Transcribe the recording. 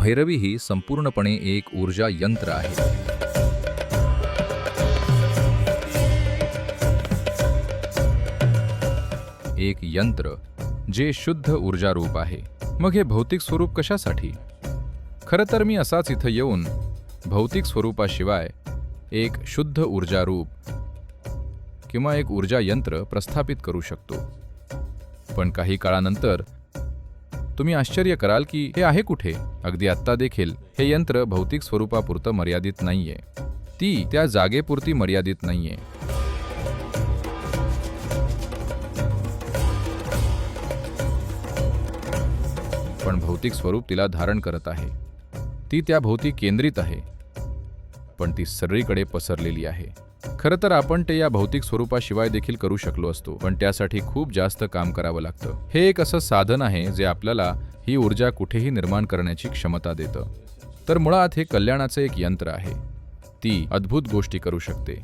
भैरवी ही संपूर्णपणे एक ऊर्जा यंत्र आहे. एक यंत्र जे शुद्ध ऊर्जा रूप आहे. मग हे भौतिक स्वरूप कशासाठी? खरं तर मी असाच इथं येऊन भौतिक स्वरूपाशिवाय एक शुद्ध ऊर्जा रूप किंवा एक ऊर्जा यंत्र प्रस्थापित करू शकतो. पण काही काळानंतर तुम्ही आश्चर्य कराल की हे आहे कुठे? अगदी आत्ता देखील हे यंत्र भौतिक स्वरूपापुरतं मर्यादित नाहीये. ती त्या जागेपुरती मर्यादित नाहीये. पण भौतिक स्वरूप तिला धारण करत आहे. ती त्या भोवती केंद्रित आहे. पण ती सगळीकडे पसरलेली आहे. खरं तर आपण ते या भौतिक स्वरूपाशिवाय देखील करू शकलो असतो पण त्यासाठी खूप जास्त काम करावं लागतं. हे एक असं साधन आहे जे आपल्याला ही ऊर्जा कुठेही निर्माण करण्याची क्षमता देतं. तर मुळात हे कल्याणाचं एक यंत्र आहे. ती अद्भुत गोष्टी करू शकते.